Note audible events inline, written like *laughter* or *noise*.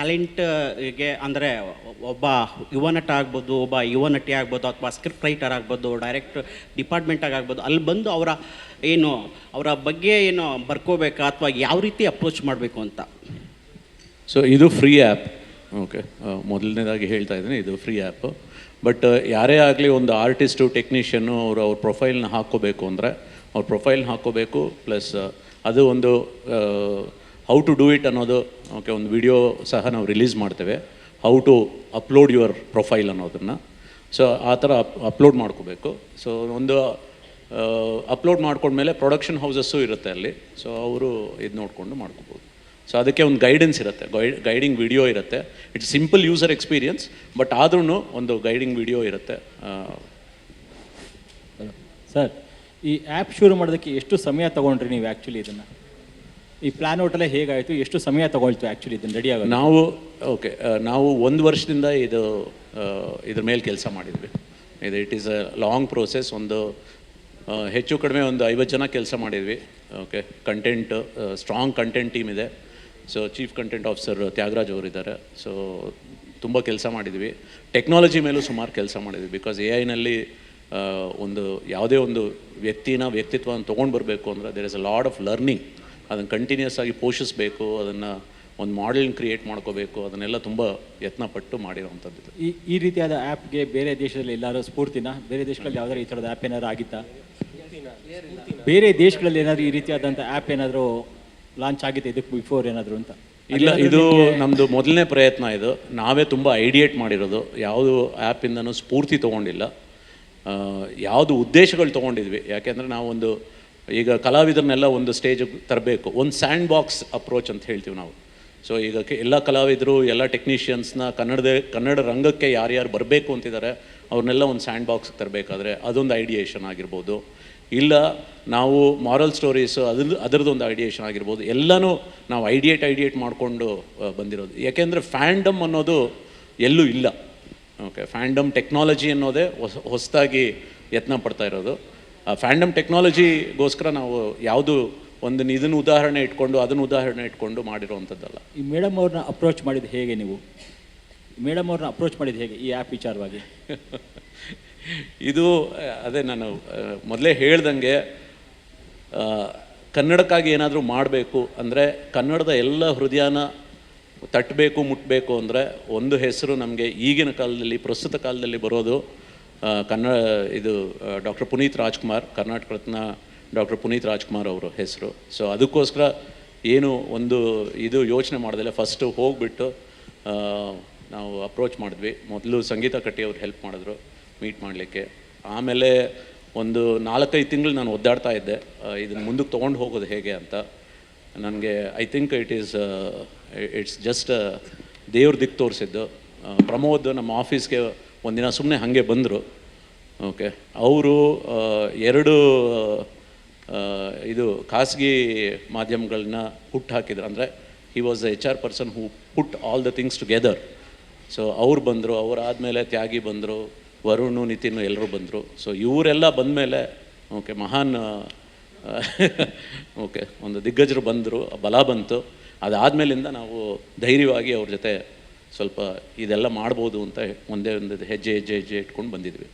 ಟ್ಯಾಲೆಂಟ್ಗೆ ಅಂದರೆ ಒಬ್ಬ ಯುವ ನಟ ಆಗ್ಬೋದು, ಒಬ್ಬ ಯುವ ನಟಿ ಆಗ್ಬೋದು, ಅಥವಾ ಸ್ಕ್ರಿಪ್ಟ್ ರೈಟರ್ ಆಗ್ಬೋದು ಡೈರೆಕ್ಟ್ ಡಿಪಾರ್ಟ್ಮೆಂಟಾಗಿ ಆಗ್ಬೋದು, ಅಲ್ಲಿ ಬಂದು ಅವರ ಏನು, ಅವರ ಬಗ್ಗೆ ಏನು ಬರ್ಕೋಬೇಕಾ, ಅಥವಾ ಯಾವ ರೀತಿ ಅಪ್ರೋಚ್ ಮಾಡಬೇಕು ಅಂತ. ಸೊ ಇದು ಫ್ರೀ ಆ್ಯಪ್ ಓಕೆ ಮೊದಲನೇದಾಗಿ ಹೇಳ್ತಾ ಇದ್ದೀನಿ, ಇದು ಫ್ರೀ ಆ್ಯಪ್ ಬಟ್ ಯಾರೇ ಆಗಲಿ ಒಂದು ಆರ್ಟಿಸ್ಟು ಟೆಕ್ನಿಷಿಯನ್ನು ಅವರು ಅವ್ರ ಪ್ರೊಫೈಲ್ನ ಹಾಕ್ಕೋಬೇಕು ಅಂದರೆ, ಅವ್ರ ಪ್ರೊಫೈಲ್ನ ಹಾಕ್ಕೋಬೇಕು ಪ್ಲಸ್ ಅದು ಒಂದು ಹೌ ಟು ಡೂ ಇಟ್ ಅನ್ನೋದು ಓಕೆ ಒಂದು ವಿಡಿಯೋ ಸಹ ನಾವು ರಿಲೀಸ್ ಮಾಡ್ತೇವೆ. How to upload your profile ಅನ್ನೋದನ್ನು. ಸೊ ಆ ಥರ ಅಪ್ ಅಪ್ಲೋಡ್ ಮಾಡ್ಕೋಬೇಕು. ಸೊ ಒಂದು ಅಪ್ಲೋಡ್ ಮಾಡ್ಕೊಂಡ್ಮೇಲೆ ಪ್ರೊಡಕ್ಷನ್ ಹೌಸಸ್ಸು ಇರುತ್ತೆ ಅಲ್ಲಿ. ಸೊ ಅವರು ಇದು ನೋಡಿಕೊಂಡು ಮಾಡ್ಕೋಬೋದು. ಸೊ ಅದಕ್ಕೆ ಒಂದು ಗೈಡೆನ್ಸ್ ಇರುತ್ತೆ. ಗೈಡ್ ಗೈಡಿಂಗ್ ವಿಡಿಯೋ ಇರುತ್ತೆ. It's simple user experience but ಆದ್ರೂ ಒಂದು ಗೈಡಿಂಗ್ ವಿಡಿಯೋ ಇರುತ್ತೆ. ಸರ್, ಈ ಆ್ಯಪ್ ಶುರು ಮಾಡೋದಕ್ಕೆ ಎಷ್ಟು ಸಮಯ ತಗೊಂಡ್ರಿ ನೀವು ಆ್ಯಕ್ಚುಲಿ ಇದನ್ನು? ಈ ಪ್ಲಾನ್ ಔಟಲ್ಲೇ ಹೇಗಾಯಿತು? ಎಷ್ಟು ಸಮಯ ತಗೊಳ್ತು ಆ್ಯಕ್ಚುಲಿ ಇದನ್ನು ರೆಡಿ ಆಗೋದು ನಾವು ಓಕೆ ನಾವು ಒಂದು ವರ್ಷದಿಂದ ಇದು ಇದ್ರ ಮೇಲೆ ಕೆಲಸ ಮಾಡಿದ್ವಿ. ಇದು it is a long process ಒಂದು ಹೆಚ್ಚು ಕಡಿಮೆ ಒಂದು ಐವತ್ತು ಜನ ಕೆಲಸ ಮಾಡಿದ್ವಿ. Okay content strong content team ಇದೆ. So chief content officer Thyagaraj ಅವರಿದ್ದಾರೆ. ಸೊ ತುಂಬ ಕೆಲಸ ಮಾಡಿದ್ವಿ. ಟೆಕ್ನಾಲಜಿ ಮೇಲೂ ಸುಮಾರು ಕೆಲಸ ಮಾಡಿದ್ವಿ. ಬಿಕಾಸ್ ಎ ಐನಲ್ಲಿ ಒಂದು, ಯಾವುದೇ ಒಂದು ವ್ಯಕ್ತಿನ ವ್ಯಕ್ತಿತ್ವವನ್ನು ತೊಗೊಂಡು ಬರಬೇಕು ಅಂದರೆ there is a lot of learning ಅದನ್ನು ಕಂಟಿನ್ಯೂಸ್ ಆಗಿ ಪೋಷಿಸಬೇಕು ಅದನ್ನು ಒಂದು ಮಾಡೆಲ್ನ ಕ್ರಿಯೇಟ್ ಮಾಡ್ಕೋಬೇಕು ಅದನ್ನೆಲ್ಲ ತುಂಬ ಯತ್ನ ಪಟ್ಟು ಮಾಡಿರೋವಂಥದ್ದು ಈ ಈ ರೀತಿಯಾದ ಆ್ಯಪ್ಗೆ ಬೇರೆ ದೇಶದಲ್ಲಿ ಎಲ್ಲರೂ ಸ್ಫೂರ್ತಿನ ಬೇರೆ ದೇಶಗಳಲ್ಲಿ ಯಾವ್ದಾದ್ರು ಈ ಥರದ ಆ್ಯಪ್ ಏನಾದ್ರು ಆಗಿತ್ತಾ? ಬೇರೆ ದೇಶಗಳಲ್ಲಿ ಏನಾದರೂ ಈ ರೀತಿಯಾದಂಥ ಆ್ಯಪ್ ಏನಾದರೂ ಲಾಂಚ್ ಆಗಿತ್ತು ಇದಕ್ಕೆ ಬಿಫೋರ್ ಏನಾದರೂ ಅಂತ? ಇಲ್ಲ ಇದು ನಮ್ಮದು ಮೊದಲನೇ ಪ್ರಯತ್ನ ಇದು. ನಾವೇ ತುಂಬ ಐಡಿಯೇಟ್ ಮಾಡಿರೋದು. ಯಾವುದು ಆ್ಯಪಿಂದನೂ ಸ್ಫೂರ್ತಿ ತೊಗೊಂಡಿಲ್ಲ. ಯಾವುದು ಉದ್ದೇಶಗಳು ತೊಗೊಂಡಿದ್ವಿ. ಯಾಕೆಂದರೆ ನಾವೊಂದು ಈಗ ಕಲಾವಿದರನ್ನೆಲ್ಲ ಒಂದು ಸ್ಟೇಜಿಗೆ ತರಬೇಕು. ಒಂದು ಸ್ಯಾಂಡ್ ಬಾಕ್ಸ್ ಅಪ್ರೋಚ್ ಅಂತ ಹೇಳ್ತೀವಿ ನಾವು. ಸೊ ಈಗ ಎಲ್ಲ ಕಲಾವಿದರು, ಎಲ್ಲ ಟೆಕ್ನಿಷಿಯನ್ಸ್ನ ಕನ್ನಡದ, ಕನ್ನಡ ರಂಗಕ್ಕೆ ಯಾರ್ಯಾರು ಬರಬೇಕು ಅಂತಿದ್ದಾರೆ ಅವ್ರನ್ನೆಲ್ಲ ಒಂದು ಸ್ಯಾಂಡ್ ಬಾಕ್ಸ್ಗೆ ತರಬೇಕಾದ್ರೆ ಅದೊಂದು ಐಡಿಯೇಷನ್ ಆಗಿರ್ಬೋದು. ಇಲ್ಲ, ನಾವು ಮಾರಲ್ ಸ್ಟೋರೀಸು ಅದ್ರ ಅದರದೊಂದು ಐಡಿಯೇಷನ್ ಆಗಿರ್ಬೋದು. ಎಲ್ಲನೂ ನಾವು ಐಡಿಯೇಟ್ ಐಡಿಯೇಟ್ ಮಾಡಿಕೊಂಡು ಬಂದಿರೋದು. ಯಾಕೆಂದರೆ ಫ್ಯಾಂಡಮ್ ಅನ್ನೋದು ಎಲ್ಲೂ ಇಲ್ಲ. ಓಕೆ ಫ್ಯಾಂಡಮ್ ಟೆಕ್ನಾಲಜಿ ಅನ್ನೋದೇ ಹೊಸ, ಹೊಸದಾಗಿ ಯತ್ನ ಪಡ್ತಾ ಇರೋದು. ಫ್ಯಾಂಡಮ್ ಟೆಕ್ನಾಲಜಿಗೋಸ್ಕರ ನಾವು ಯಾವುದು ಒಂದು ಇದನ್ನು ಉದಾಹರಣೆ ಇಟ್ಕೊಂಡು ಅದನ್ನು ಉದಾಹರಣೆ ಇಟ್ಕೊಂಡು ಮಾಡಿರೋವಂಥದ್ದಲ್ಲ. ಈ ಮೇಡಮ್ ಅವ್ರನ್ನ ಅಪ್ರೋಚ್ ಮಾಡಿದ್ದು ಹೇಗೆ ನೀವು? ಮೇಡಮ್ ಅವ್ರನ್ನ ಅಪ್ರೋಚ್ ಮಾಡಿದ್ದು ಹೇಗೆ ಈ ಆ್ಯಪ್ ವಿಚಾರವಾಗಿ? *laughs* ಇದು ಅದೇ ನಾನು ಮೊದಲೇ ಹೇಳ್ದಂಗೆ ಕನ್ನಡಕ್ಕಾಗಿ ಏನಾದರೂ ಮಾಡಬೇಕು ಅಂದರೆ ಕನ್ನಡದ ಎಲ್ಲ ಹೃದಯನ ತಟ್ಟಬೇಕು ಮುಟ್ಟಬೇಕು ಅಂದರೆ ಒಂದು ಹೆಸರು ನಮಗೆ ಈಗಿನ ಕಾಲದಲ್ಲಿ ಪ್ರಸ್ತುತ ಕಾಲದಲ್ಲಿ ಬರೋದು ಕನ್ನಡ, ಇದು ಡಾಕ್ಟರ್ ಪುನೀತ್ ರಾಜ್ಕುಮಾರ್, ಕರ್ನಾಟಕ ರತ್ನ ಡಾಕ್ಟರ್ ಪುನೀತ್ ರಾಜ್ಕುಮಾರ್ ಅವರು ಹೆಸರು. ಸೊ ಅದಕ್ಕೋಸ್ಕರ ಏನು ಒಂದು ಇದು ಯೋಚನೆ ಮಾಡಿದಲ್ಲ ಫಸ್ಟು ಹೋಗಿಬಿಟ್ಟು ನಾವು ಅಪ್ರೋಚ್ ಮಾಡಿದ್ವಿ. ಮೊದಲು ಸಂಗೀತ ಕಟ್ಟಿ ಅವ್ರು ಹೆಲ್ಪ್ ಮಾಡಿದ್ರು ಮೀಟ್ ಮಾಡಲಿಕ್ಕೆ. ಆಮೇಲೆ ಒಂದು ನಾಲ್ಕೈದು ತಿಂಗಳು ನಾನು ಒದ್ದಾಡ್ತಾ ಇದ್ದೆ. ಇದನ್ನು ಮುಂದಕ್ಕೆ ತೊಗೊಂಡು ಹೋಗೋದು ಹೇಗೆ ಅಂತ. ನನಗೆ I think it is it's just ದೇವ್ರ ದಿಕ್ಕು ತೋರಿಸಿದ್ದು. ಪ್ರಮೋದ್ ನಮ್ಮ ಆಫೀಸ್ಗೆ ಒಂದಿನ ಸುಮ್ಮನೆ ಹಾಗೆ ಬಂದರು. ಓಕೆ. ಅವರು ಎರಡು ಇದು ಖಾಸಗಿ ಮಾಧ್ಯಮಗಳನ್ನ ಹುಟ್ಟು ಹಾಕಿದ್ರು. ಅಂದರೆ he was the H R person who put all the things together so ಅವ್ರು ಬಂದರು ಅವರಾದಮೇಲೆ ತ್ಯಾಗಿ ಬಂದರು, ವರುಣು, ನಿತಿನ್ ಎಲ್ಲರೂ ಬಂದರು. ಸೊ ಇವರೆಲ್ಲ ಬಂದಮೇಲೆ, ಓಕೆ, ಮಹಾನ್ *laughs* ಓಕೆ, ಒಂದು ದಿಗ್ಗಜರು ಬಂದರು, ಬಲ ಬಂತು. ಅದಾದಮೇಲಿಂದ ನಾವು ಧೈರ್ಯವಾಗಿ ಅವ್ರ ಜೊತೆ ಸ್ವಲ್ಪ ಇದೆಲ್ಲ ಮಾಡ್ಬೋದು ಅಂತ ಒಂದೇ ಒಂದು ಹೆಜ್ಜೆ ಹೆಜ್ಜೆ ಹೆಜ್ಜೆ ಇಟ್ಕೊಂಡು ಬಂದಿದ್ವಿ.